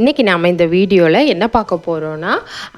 இன்றைக்கி நாம் இந்த வீடியோவில் என்ன பார்க்க போகிறோன்னா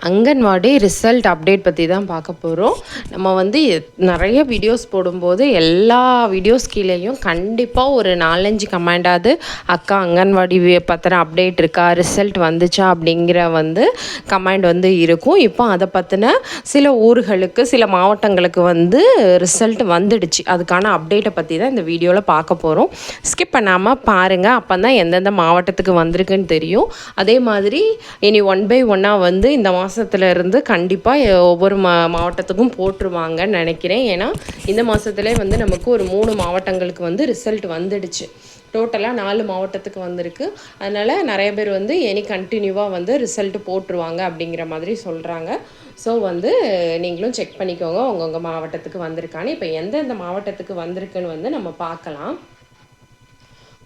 அங்கன்வாடி ரிசல்ட் அப்டேட் பற்றி தான் பார்க்க போகிறோம் நம்ம வந்து நிறைய வீடியோஸ் போடும்போது எல்லா வீடியோஸ் கீழேயும் கண்டிப்பாக ஒரு நாலஞ்சு கமெண்டாவது அக்கா அங்கன்வாடி பற்றின அப்டேட் இருக்கா? ரிசல்ட் வந்துச்சா? அப்படிங்கிற வந்து கமெண்ட் வந்து இருக்கும். இப்போ அதை பற்றின சில ஊர்களுக்கு சில மாவட்டங்களுக்கு வந்து ரிசல்ட் வந்துடுச்சு. அதுக்கான அப்டேட்டை பற்றி தான் இந்த வீடியோவில் பார்க்க போகிறோம் ஸ்கிப் பண்ணாமல் பாருங்கள் அப்போ தான் எந்தெந்த மாவட்டத்துக்கு வந்திருக்குன்னு தெரியும். அதே மாதிரி இனி ஒன் பை ஒன்னாக வந்து இந்த மாதத்துல இருந்து கண்டிப்பாக ஒவ்வொரு மா மாவட்டத்துக்கும் போட்டுருவாங்கன்னு நினைக்கிறேன். ஏன்னா இந்த மாதத்துலேயே வந்து நமக்கு ஒரு மூணு மாவட்டங்களுக்கு வந்து ரிசல்ட் வந்துடுச்சு. டோட்டலாக நாலு மாவட்டத்துக்கு வந்திருக்கு. அதனால் நிறைய பேர் வந்து எனி கண்டினியூவாக வந்து ரிசல்ட் போட்டுருவாங்க அப்படிங்கிற மாதிரி சொல்கிறாங்க ஸோ வந்து நீங்களும் செக் பண்ணிக்கோங்க. உங்கவுங்க மாவட்டத்துக்கு வந்திருக்கான்னு. இப்போ எந்தெந்த மாவட்டத்துக்கு வந்திருக்குன்னு வந்து நம்ம பார்க்கலாம்.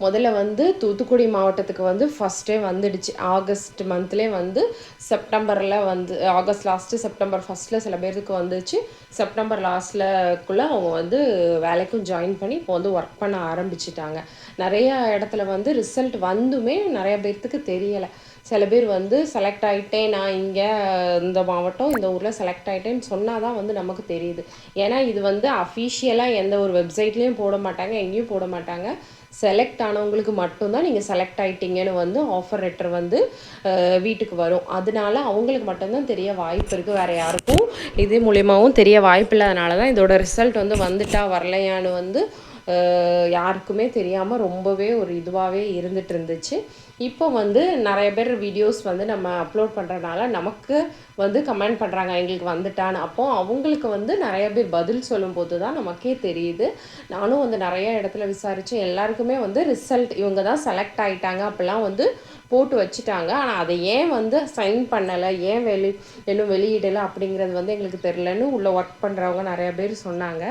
முதல்ல வந்து தூத்துக்குடி மாவட்டத்துக்கு வந்து ஃபஸ்ட்டே வந்துடுச்சு. ஆகஸ்ட் மந்த்லேயே வந்து செப்டம்பரில் வந்து ஆகஸ்ட் லாஸ்ட்டு செப்டம்பர் ஃபஸ்ட்டில் சில பேருக்கு வந்துச்சு. செப்டம்பர் லாஸ்ட்லக்குள்ளே அவங்க வந்து வேலைக்கும் ஜாயின் பண்ணி இப்போ வந்து ஒர்க் பண்ண ஆரம்பிச்சிட்டாங்க. நிறைய இடத்துல வந்து ரிசல்ட் வந்துமே நிறைய பேர்த்துக்கு தெரியலை. சில பேர் வந்து செலக்ட் ஆகிட்டேன் நான் இங்கே இந்த மாவட்டம் இந்த ஊரில் செலக்ட் ஆகிட்டேன்னு சொன்னால் தான் வந்து நமக்கு தெரியுது. ஏன்னா இது வந்து அஃபீஷியலாக எந்த ஒரு வெப்சைட்லேயும் போட மாட்டாங்க எங்கேயும் போட மாட்டாங்க. செலக்ட் ஆனவங்களுக்கு மட்டும்தான் நீங்கள் செலக்ட் ஆகிட்டீங்கன்னு வந்து ஆஃபர் லெட்டர் வந்து வீட்டுக்கு வரும். அதனால அவங்களுக்கு மட்டும்தான் தெரிய வாய்ப்பு இருக்குது வேறு யாருக்கும் இது மூலியமாகவும் தெரிய வாய்ப்பு இல்லாதனால தான் இதோட ரிசல்ட் வந்து வந்துட்டா வரலையான்னு வந்து யாருக்குமே தெரியாமல் ரொம்பவே ஒரு இதுவாகவே இருந்துட்டு இருந்துச்சு இப்போ வந்து நிறைய பேர் வீடியோஸ் வந்து நம்ம அப்லோட் பண்ணுறதுனால நமக்கு வந்து கமெண்ட் பண்ணுறாங்க எங்களுக்கு வந்துட்டான்னு. அப்போது அவங்களுக்கு வந்து நிறைய பேர் பதில் சொல்லும்போது தான் நமக்கே தெரியுது. நானும் வந்து நிறைய இடத்துல விசாரித்து எல்லாருக்குமே வந்து ரிசல்ட் இவங்க தான் செலக்ட் ஆகிட்டாங்க அப்படிலாம் வந்து போட்டு வச்சுட்டாங்க. ஆனால் அதை ஏன் வந்து சைன் பண்ணலை? ஏன் வெளி இன்னும் வெளியிடலை அப்படிங்கிறது வந்து எங்களுக்கு தெரிலன்னு உள்ளே ஒர்க் பண்ணுறவங்க நிறைய பேர் சொன்னாங்க.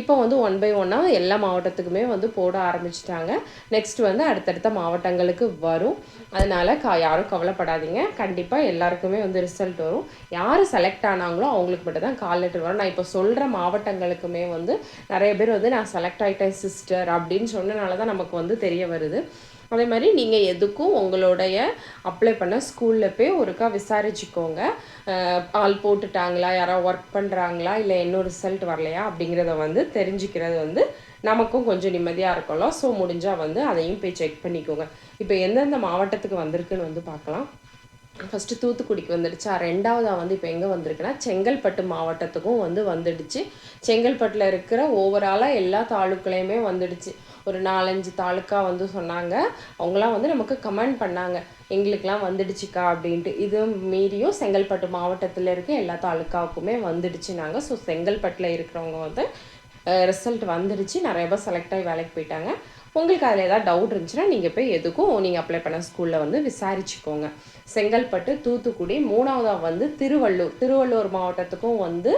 இப்போ வந்து ஒன் பை ஒன்னாக எல்லா மாவட்டத்துக்குமே வந்து போட ஆரம்பிச்சிட்டாங்க. நெக்ஸ்ட் வந்து அடுத்தடுத்த மாவட்டங்களுக்கு வரும். அதனால் கா யாரும் கவலைப்படாதீங்க. கண்டிப்பாக எல்லாருக்குமே வந்து ரிசல்ட் வரும். யார் செலக்ட் ஆனாங்களோ அவங்களுக்கு மட்டும் தான் கால் லெட்டர் வரும். நான் இப்போ சொல்கிற மாவட்டங்களுக்குமே வந்து நிறைய பேர் வந்து நான் செலக்ட் ஆகிட்டேன் சிஸ்டர் அப்படின்னு சொன்னனால தான் நமக்கு வந்து தெரிய வருது. அதே மாதிரி நீங்கள் எதுக்கும் உங்களுடைய அப்ளை பண்ண ஸ்கூலில் போய் ஒருக்கா விசாரிச்சுக்கோங்க. ஆள் போட்டுட்டாங்களா? யாராவது ஒர்க் பண்ணுறாங்களா இல்லை இன்னும் ரிசல்ட் வரலையா? அப்படிங்கிறத வந்து தெரிஞ்சுக்கிறது வந்து நமக்கும் கொஞ்சம் நிம்மதியாக இருக்கும்ல ஸோ முடிஞ்சால் வந்து அதையும் போய் செக் பண்ணிக்கோங்க. இப்போ எந்தெந்த மாவட்டத்துக்கு வந்திருக்குன்னு வந்து பார்க்கலாம். ஃபஸ்ட்டு தூத்துக்குடிக்கு வந்துடுச்சா. ரெண்டாவதாக வந்து இப்போ எங்கே வந்திருக்குன்னா செங்கல்பட்டு மாவட்டத்துக்கும் வந்து வந்துடுச்சு. செங்கல்பட்டில் இருக்கிற ஓவராலாக எல்லா தாலுக்குலையுமே வந்துடுச்சு. ஒரு நாலஞ்சு தாலுக்கா வந்து சொன்னாங்க. அவங்களாம் வந்து நமக்கு கமெண்ட் பண்ணாங்க. எங்களுக்கெலாம் வந்துடுச்சுக்கா அப்படின்ட்டு. இது மீறியும் செங்கல்பட்டு மாவட்டத்தில் இருக்க எல்லா தாலுக்காவுக்குமே வந்துடுச்சு நாங்கள் ஸோ செங்கல்பட்டில் இருக்கிறவங்க வந்து ரிசல்ட் வந்துடுச்சு நிறைய பேர் செலக்ட் ஆகி வேலைக்கு போயிட்டாங்க. உங்களுக்கு அதில் ஏதாவது டவுட் இருந்துச்சுன்னா நீங்கள் போய் எதுக்கும் நீங்கள் அப்ளை பண்ண ஸ்கூலில் வந்து விசாரிச்சுக்கோங்க. செங்கல்பட்டு தூத்துக்குடி மூணாவதாக வந்து திருவள்ளூர். திருவள்ளூர் மாவட்டத்துக்கும் வந்து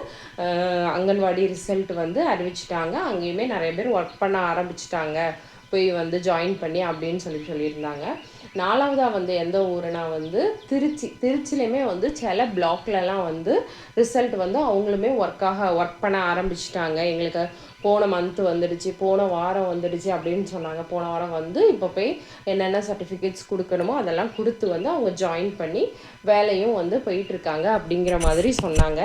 அங்கன்வாடி ரிசல்ட் வந்து அறிவிச்சிட்டாங்க அங்கேயுமே நிறைய பேர் ஒர்க் பண்ண ஆரம்பிச்சிட்டாங்க. போய் வந்து ஜாயின் பண்ணி அப்படின்னு சொல்லி சொல்லியிருந்தாங்க. நாலாவதாக வந்து எந்த ஊருனா வந்து திருச்சி. திருச்சிலையுமே வந்து சில பிளாக்லலாம் வந்து ரிசல்ட் வந்து அவங்களுமே ஒர்க்காக ஒர்க் பண்ண ஆரம்பிச்சிட்டாங்க. எங்களுக்கு போன மந்த் வந்துடுச்சு போன வாரம் வந்துடுச்சு அப்படின்னு சொன்னாங்க. போன வாரம் வந்து இப்போ போய் என்னென்ன சர்டிஃபிகேட்ஸ் கொடுக்கணுமோ அதெல்லாம் கொடுத்து வந்து அவங்க ஜாயின் பண்ணி வேலையும் வந்து போயிட்டுருக்காங்க அப்படிங்கிற மாதிரி சொன்னாங்க.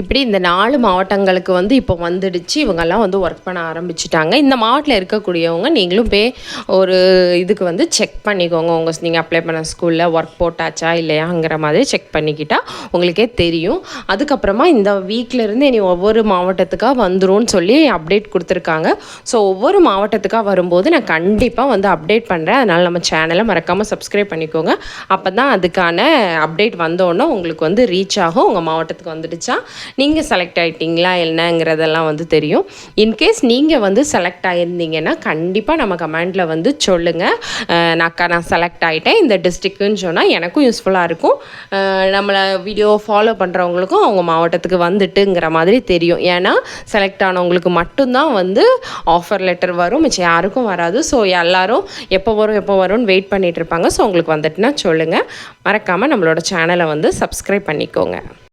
இப்படி இந்த நாலு மாவட்டங்களுக்கு வந்து இப்போ வந்துடுச்சு. இவங்கெல்லாம் வந்து ஒர்க் பண்ண ஆரம்பிச்சிட்டாங்க. இந்த மாவட்டத்தில் இருக்கக்கூடியவங்க நீங்களும் போய் ஒரு இதுக்கு வந்து செக் பண்ணிக்கோங்க. உங்கள் நீங்கள் அப்ளை பண்ண ஸ்கூலில் ஒர்க் போட்டாச்சா இல்லையாங்கிற மாதிரி செக் பண்ணிக்கிட்டால் உங்களுக்கே தெரியும். அதுக்கப்புறமா இந்த வீக்கிலேருந்து இனி ஒவ்வொரு மாவட்டத்துக்காக வந்துடும் சொல்லி அப்டேட் கொடுத்துருக்காங்க. ஸோ ஒவ்வொரு மாவட்டத்துக்காக வரும்போது நான் கண்டிப்பாக வந்து அப்டேட் பண்ணுறேன் அதனால் நம்ம சேனலை மறக்காமல் சப்ஸ்கிரைப் பண்ணிக்கோங்க. அப்போ தான் அதுக்கான அப்டேட் வந்தோடனே உங்களுக்கு வந்து ரீச் ஆகும். உங்கள் மாவட்டத்துக்கு வந்துடுச்சா நீங்கள் செலக்ட் ஆகிட்டிங்களா என்னங்கிறதெல்லாம் வந்து தெரியும். இன்கேஸ் நீங்கள் வந்து செலக்ட் ஆகியிருந்தீங்கன்னா கண்டிப்பாக நம்ம கமெண்டில் வந்து சொல்லுங்கள் நான் நான் செலக்ட் ஆகிட்டேன் இந்த டிஸ்ட்ரிக்குன்னு சொன்னால் எனக்கும் யூஸ்ஃபுல்லாக இருக்கும். நம்மளை வீடியோ ஃபாலோ பண்ணுறவங்களுக்கும் அவங்க மாவட்டத்துக்கு வந்துட்டுங்கிற மாதிரி தெரியும். ஏன்னா செலக்ட் ஆனவங்களுக்கு மட்டும்தான் வந்து ஆஃபர் லெட்டர் வரும். மிச்சம் யாருக்கும் வராது. ஸோ எல்லோரும் எப்போ வரும் எப்போ வரும்னு வெயிட் பண்ணிகிட்டு இருப்பாங்க. ஸோ உங்களுக்கு வந்துட்டுனா சொல்லுங்கள் மறக்காமல் நம்மளோட சேனலை வந்து சப்ஸ்கிரைப் பண்ணிக்கோங்க.